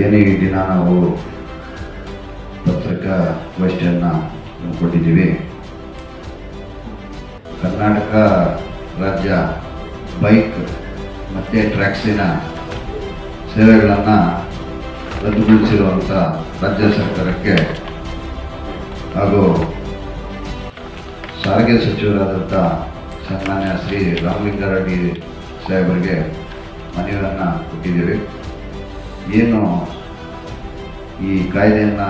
ಏನೇ ಈ ದಿನ ನಾವು ಪತ್ರಿಕಾ ಗೋಷ್ಠಿಯನ್ನು ಕೊಟ್ಟಿದ್ದೀವಿ. ಕರ್ನಾಟಕ ರಾಜ್ಯ ಬೈಕ್ ಮತ್ತು ಟ್ರ್ಯಾಕ್ಸಿನ ಸೇವೆಗಳನ್ನು ರದ್ದುಗೊಳಿಸಿರುವಂಥ ರಾಜ್ಯ ಸರ್ಕಾರಕ್ಕೆ ಹಾಗೂ ಸಾರಿಗೆ ಸಚಿವರಾದಂಥ ಸನ್ಮಾನ್ಯ ಶ್ರೀ ರಾಮಲಿಂಗಾರೆಡ್ಡಿ ಸಾಹೇಬರಿಗೆ ಮನವಿಯನ್ನು ಕೊಟ್ಟಿದ್ದೀವಿ. ಏನು ಈ ಕಾಯ್ದೆಯನ್ನು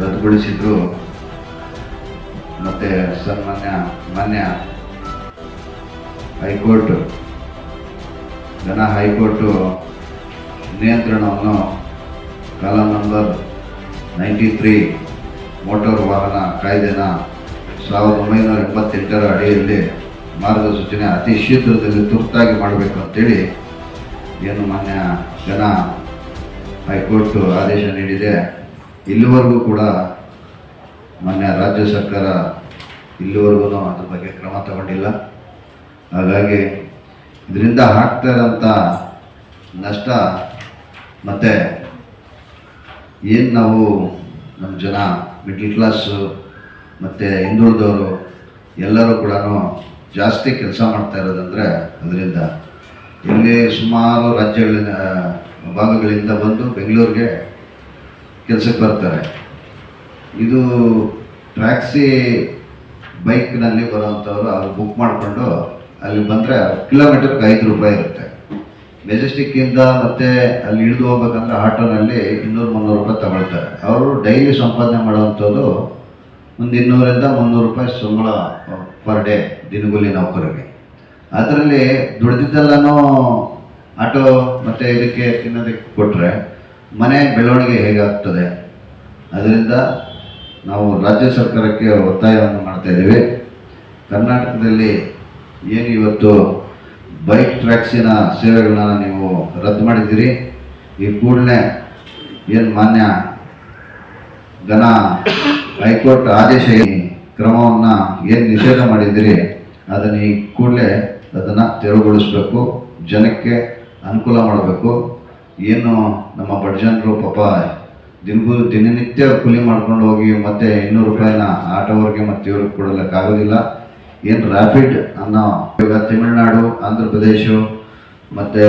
ರದ್ದುಗೊಳಿಸಿದ್ರು, ಮತ್ತು ಸನ್ಮಾನ್ಯ, ಮಾನ್ಯ ಹೈಕೋರ್ಟ್ ಜನ ಹೈಕೋರ್ಟು ನಿಯಂತ್ರಣವನ್ನು column number ninety three motor ವಾಹನ ಕಾಯ್ದೆನ ಸಾವಿರದ ಒಂಬೈನೂರ ಎಂಬತ್ತೆಂಟರ ಅಡಿಯಲ್ಲಿ ಮಾರ್ಗಸೂಚನೆ ಅತಿ ಶೀಘ್ರದಲ್ಲಿ ತುರ್ತಾಗಿ ಮಾಡಬೇಕು ಅಂತೇಳಿ ಏನು ಮಾನ್ಯ ಜನ ಹೈಕೋರ್ಟ್ ಆದೇಶ ನೀಡಿದೆ, ಇಲ್ಲಿವರೆಗೂ ಕೂಡ ಮಾನ್ಯ ರಾಜ್ಯ ಸರ್ಕಾರ ಇಲ್ಲಿವರೆಗೂ ಅದ್ರ ಬಗ್ಗೆ ಕ್ರಮ ತಗೊಂಡಿಲ್ಲ. ಹಾಗಾಗಿ ಇದರಿಂದ ಆಗ್ತಾ ಇರೋಂಥ ನಷ್ಟ ಮತ್ತು ಏನು ನಾವು ನಮ್ಮ ಜನ ಮಿಡ್ಲ್ ಕ್ಲಾಸು ಮತ್ತು ಹಿಂದುಳಿದವರು ಎಲ್ಲರೂ ಕೂಡ ಜಾಸ್ತಿ ಕೆಲಸ ಮಾಡ್ತಾ ಇರೋದಂದರೆ ಅದರಿಂದ ಇಲ್ಲಿ ಸುಮಾರು ರಾಜ್ಯಗಳಿಂದ ಭಾಗಗಳಿಂದ ಬಂದು ಬೆಂಗಳೂರಿಗೆ ಕೆಲಸಕ್ಕೆ ಬರ್ತಾರೆ. ಇದು ಟ್ಯಾಕ್ಸಿ ಬೈಕ್ನಲ್ಲಿ ಬರೋವಂಥವ್ರು ಅವ್ರು ಬುಕ್ ಮಾಡಿಕೊಂಡು ಅಲ್ಲಿ ಬಂದರೆ ಕಿಲೋಮೀಟರ್ಗೆ ಐದು ರೂಪಾಯಿ ಇರುತ್ತೆ. ಮೆಜೆಸ್ಟಿಕ್ಕಿಂದ ಮತ್ತೆ ಅಲ್ಲಿ ಇಳಿದು ಹೋಗ್ಬೇಕಂದ್ರೆ ಆಟೋನಲ್ಲಿ ಇನ್ನೂರು ಮುನ್ನೂರು ರೂಪಾಯಿ ತಗೊಳ್ತಾರೆ. ಅವರು ಡೈಲಿ ಸಂಪಾದನೆ ಮಾಡುವಂಥದ್ದು ಒಂದು ಇನ್ನೂರಿಂದ ಮುನ್ನೂರು ರೂಪಾಯಿ ಸಂಬಳ ಪರ್ ಡೇ ದಿನಗೂಲಿ ನೌಕರರಿಗೆ. ಅದರಲ್ಲಿ ದುಡ್ದಿದ್ದೆಲ್ಲನೂ ಆಟೋ ಮತ್ತು ಇದಕ್ಕೆ ತಿನ್ನೋದಕ್ಕೆ ಕೊಟ್ಟರೆ ಮನೆ ಬೆಳವಣಿಗೆ ಹೇಗಾಗ್ತದೆ? ಅದರಿಂದ ನಾವು ರಾಜ್ಯ ಸರ್ಕಾರಕ್ಕೆ ಒತ್ತಾಯವನ್ನು ಮಾಡ್ತಾ ಇದ್ದೀವಿ. ಕರ್ನಾಟಕದಲ್ಲಿ ಏನು ಇವತ್ತು ಬೈಕ್ ಟ್ರ್ಯಾಕ್ಸಿನ ಸೇವೆಗಳನ್ನ ನೀವು ರದ್ದು ಮಾಡಿದ್ದೀರಿ? ಈ ಕೂಡಲೇ ಏನು ಮಾನ್ಯ ಘನ ಹೈಕೋರ್ಟ್ ಆದೇಶ ಕ್ರಮವನ್ನು ಏನು ನಿಷೇಧ ಮಾಡಿದ್ದೀರಿ? ಅದನ್ನು ಈ ಕೂಡಲೇ ಅದನ್ನು ತೆರವುಗೊಳಿಸಬೇಕು, ಜನಕ್ಕೆ ಅನುಕೂಲ ಮಾಡಬೇಕು. ಏನು ನಮ್ಮ ಬಡ ಜನರು ಪಾಪ ದಿನಗೂ ದಿನನಿತ್ಯ ಕೂಲಿ ಮಾಡ್ಕೊಂಡು ಹೋಗಿ ಮತ್ತೆ ಇನ್ನೂರು ರೂಪಾಯಿನ ಆಟೋವರೆಗೆ ಮತ್ತೆ ಇವ್ರಿಗೆ ಕೊಡಲಿಕ್ಕಾಗೋದಿಲ್ಲ ಏನು ರ್ಯಾಪಿಡ್ ಅನ್ನೋ ಇವಾಗ ತಮಿಳುನಾಡು ಆಂಧ್ರ ಪ್ರದೇಶ ಮತ್ತು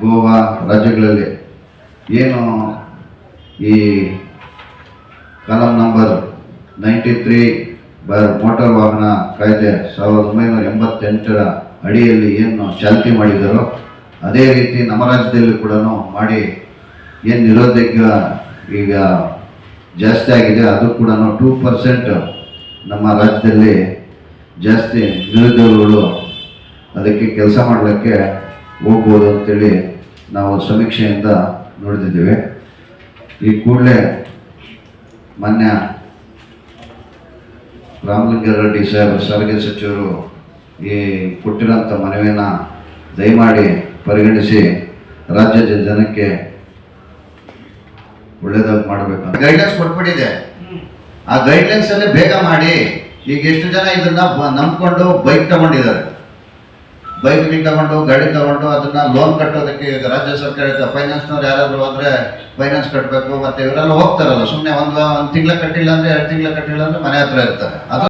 ಗೋವಾ ರಾಜ್ಯಗಳಲ್ಲಿ ಏನು ಈ column number ninety three motor ವಾಹನ ಕಾಯ್ದೆ ಸಾವಿರದ ಒಂಬೈನೂರ ಎಂಬತ್ತೆಂಟರ ಅಡಿಯಲ್ಲಿ ಏನು ಚಾಲ್ತಿ ಮಾಡಿದರೋ, ಅದೇ ರೀತಿ ನಮ್ಮ ರಾಜ್ಯದಲ್ಲಿ ಕೂಡ ಮಾಡಿ ಏನು ನಿರೋಧಕ ಈಗ ಜಾಸ್ತಿ ಆಗಿದೆ, ಅದು ಕೂಡ ಟೂ ಪರ್ಸೆಂಟ್ ನಮ್ಮ ರಾಜ್ಯದಲ್ಲಿ ಜಾಸ್ತಿ ನಿರುದ್ಯೋಗಿಗಳು ಅದಕ್ಕೆ ಕೆಲಸ ಮಾಡಲಿಕ್ಕೆ ಹೋಗ್ಬೋದು ಅಂತೇಳಿ ನಾವು ಸಮೀಕ್ಷೆಯಿಂದ ನೋಡ್ತಿದ್ದೇವೆ. ಈ ಕೂಡಲೇ ಮಾನ್ಯ ರಾಮಲಿಂಗಾರೆಡ್ಡಿ ಸಾಹೇಬ್, ಸಾರಿಗೆ ಸಚಿವರು ಈ ಕೊಟ್ಟಿರೋಂಥ ಮನವಿಯನ್ನು ದಯಮಾಡಿ ಪರಿಗಣಿಸಿ ರಾಜ್ಯದ ಜನಕ್ಕೆ ಒಳ್ಳೇದಾಗಿ ಮಾಡಬೇಕು ಗೈಡ್ಲೈನ್ಸ್ ಕೊಟ್ಬಿಟ್ಟಿದೆ. ಆ ಗೈಡ್ಲೈನ್ಸ್ ಅಲ್ಲೇ ಬೇಗ ಮಾಡಿ. ಈಗ ಎಷ್ಟು ಜನ ಇದನ್ನ ನಂಬ್ಕೊಂಡು ಬೈಕ್ ತಗೊಂಡಿದ್ದಾರೆ. ಬೈಕ್ ತಗೊಂಡು, ಗಾಡಿ ತಗೊಂಡು ಅದನ್ನ ಲೋನ್ ಕಟ್ಟೋದಕ್ಕೆ ರಾಜ್ಯ ಸರ್ಕಾರ ಫೈನಾನ್ಸ್ನವ್ರು ಯಾರಾದ್ರು ಹೋದ್ರೆ ಫೈನಾನ್ಸ್ ಕಟ್ಟಬೇಕು ಮತ್ತೆ ಇವರೆಲ್ಲ ಹೋಗ್ತಾರಲ್ಲ ಸುಮ್ಮನೆ ಒಂದು ಒಂದು ತಿಂಗಳ ಕಟ್ಟಿಲ್ಲ ಅಂದ್ರೆ, ಎರಡು ತಿಂಗಳ ಕಟ್ಟಿಲ್ಲ ಅಂದ್ರೆ ಮನೆ ಹತ್ರ ಇರ್ತಾರೆ. ಅದು